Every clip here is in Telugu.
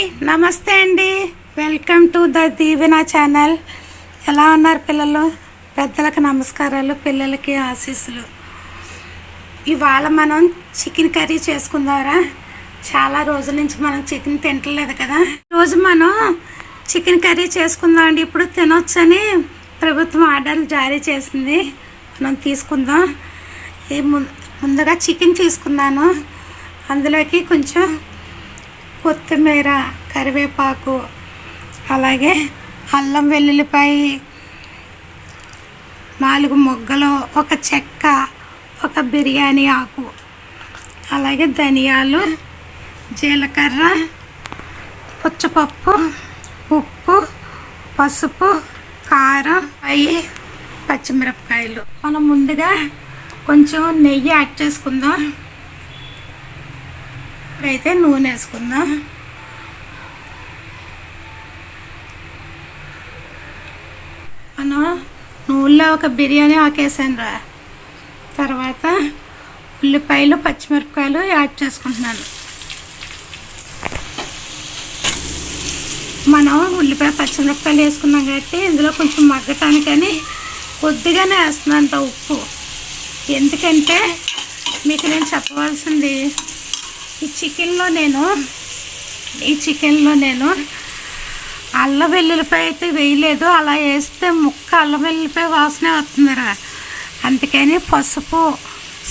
హాయ్ నమస్తే అండి. Welcome to the Deevena channel ఎలా ఉన్నారు పిల్లలు? పెద్దలకు నమస్కారాలు పిల్లలకి ఆశీస్సులు. ఇవాళ మనం చికెన్ కర్రీ చేసుకుందారా. చాలా రోజుల నుంచి మనం చికెన్ తింటలేదు కదా. రోజు మనం చికెన్ కర్రీ చేసుకుందాం అండి. ఇప్పుడు తినొచ్చని ప్రభుత్వం ఆర్డర్లు జారీ చేసింది. మనం తీసుకుందాం. ఈ ము- ముందుగా చికెన్ తీసుకున్నాను. అందులోకి కొంచెం కొత్తిమీర కరివేపాకు అలాగే అల్లం వెల్లుల్లిపాయ నాలుగు మొగ్గలు ఒక చెక్క ఒక బిర్యానీ ఆకు అలాగే ధనియాలు జీలకర్ర పుచ్చపప్పు ఉప్పు పసుపు కారం అవి పచ్చిమిరపకాయలు. మనం ముందుగా కొంచెం నెయ్యి యాడ్ చేసుకుందాం. ఇప్పుడైతే నూనె వేసుకుందాం? మనం నూనెలో ఒక బిర్యానీ ఆకేసాను రా. తర్వాత ఉల్లిపాయలు పచ్చిమిరపకాయలు యాడ్ చేసుకుంటున్నాను. మనం ఉల్లిపాయ పచ్చిమిరపకాయలు వేసుకున్నాం కాబట్టి ఇందులో కొంచెం మగ్గటానికని కొద్దిగానే వేస్తున్నానంట ఉప్పు. ఎందుకంటే మీకు నేను చెప్పవలసింది ఈ చికెన్లో నేను ఈ చికెన్లో నేను అల్లం వెల్లుల్లిపాయ అయితే వేయలేదు. అలా వేస్తే ముక్క అల్లం వెల్లుల్లిపాయ వాసనే వస్తుందిరా అందుకని పసుపు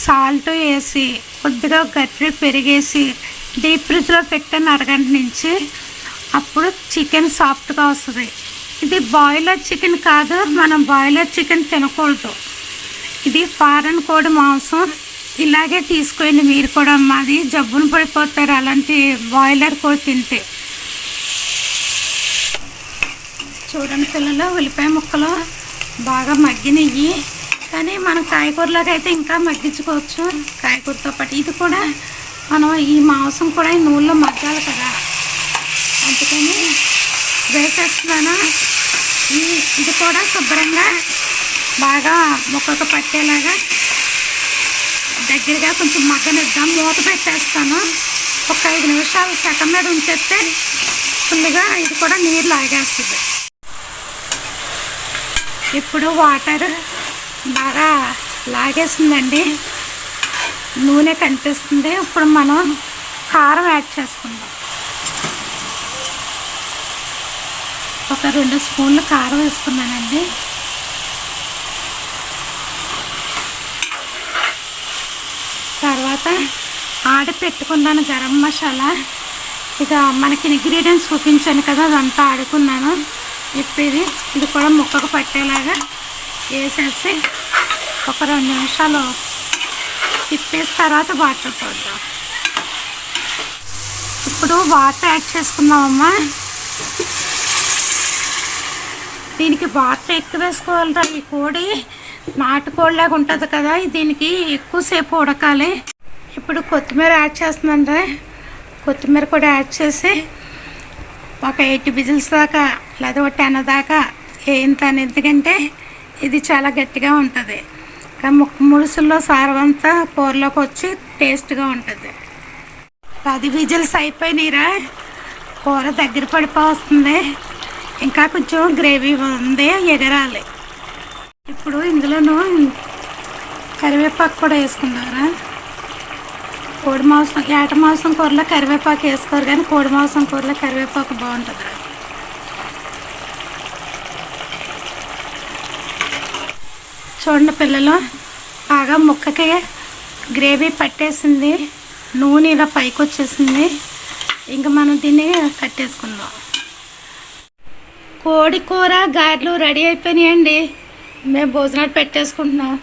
సాల్ట్ వేసి కొద్దిగా గట్టి పెరిగేసి డీప్ ఫ్రిడ్జ్లో పెట్టాను అరగంట నుంచి. అప్పుడు చికెన్ సాఫ్ట్గా వస్తుంది. ఇది బాయిలర్ చికెన్ కాదు మనం బాయిలర్ చికెన్ తినకూడదు. ఇది ఫారెన్ కోడి మాంసం. ఇలాగే తీసుకోండి మీరు కూడా మాది జబ్బును పడిపోతారు. అలాంటి బాయిలర్ కూడా తింటే. చూడండి పిల్లలు ఉల్లిపాయ ముక్కలు బాగా మగ్గినయ్యి కానీ మనం కాయకూరలోకి అయితే ఇంకా మగ్గించుకోవచ్చు. కాయకూరతో పాటు ఇది కూడా మనం ఈ మాంసం కూడా ఈ నూనెలో మగ్గాలి కదా. అందుకని వేసేస్తున్నాను. ఈ ఇది కూడా శుభ్రంగా బాగా ముక్కకు పట్టేలాగా దగ్గరగా కొంచెం మగ్గనిద్దాం మూత పెట్టేస్తాను. ఒక ఐదు నిమిషాలు సెకండ్ మీద ఉంచేస్తే ఫుల్గా ఇది కూడా నీరు లాగేస్తుంది. ఇప్పుడు వాటర్ బాగా లాగేస్తుందండి. నూనె కనిపిస్తుంది. ఇప్పుడు మనం కారం యాడ్ చేసుకుందాం. ఒక రెండు స్పూన్లు కారం వేసుకున్నానండి. తర్వాత ఆడి పెట్టుకున్నాను గరం మసాలా. ఇక మనకి ఇంగ్రీడియంట్స్ చూపించాను కదా అదంతా ఆడుకున్నాను. ఇప్పుడు ఇది ఇది కూడా ముక్కకు పట్టేలాగా వేసేసి ఒక రెండు నిమిషాలు తిప్పేసి తర్వాత వాటర్ పోద్దాం. ఇప్పుడు వాటర్ యాడ్ చేసుకుందామమ్మా. దీనికి వాటర్ ఎక్కువ వేసుకోవాలి ఈ కోడి. నాటుకోడిలాగా ఉంటుంది కదా దీనికి ఎక్కువసేపు ఉడకాలి. ఇప్పుడు కొత్తిమీర యాడ్ చేస్తున్నాను కొత్తిమీర కూడా యాడ్ చేసి ఒక ఎయిట్ బిజిల్స్ దాకా లేదా ఒక టెన్ దాకా వేయింతాను ఎందుకంటే ఇది చాలా గట్టిగా ఉంటుంది. ముక్క ముడుసుల్లో సారవంతా కూరలోకి వచ్చి టేస్ట్గా ఉంటుంది. పది విజిల్స్ అయిపోయినాయిరా. కూర దగ్గర పడిపోతుంది ఇంకా కొంచెం గ్రేవీ ఉంది ఎగరాలి. ఇప్పుడు ఇందులోనూ కరివేపాకు కూడా వేసుకున్నారా కోడి మాంసం ఏట మాంసం కూరలో కరివేపాకు వేసుకోరు కానీ కోడి మాంసం కూరలో కరివేపాకు బాగుంటుంది చూడండి పిల్లలు బాగా ముక్కకి గ్రేవీ పట్టేసింది నూనె ఇలా పైకి వచ్చేసింది ఇంకా మనం దీన్ని కట్టేసుకుందాం. కోడి కూర గారెలు రెడీ అయిపోయినాయండి. మేము భోజనాలు పెట్టేసుకుంటున్నాం.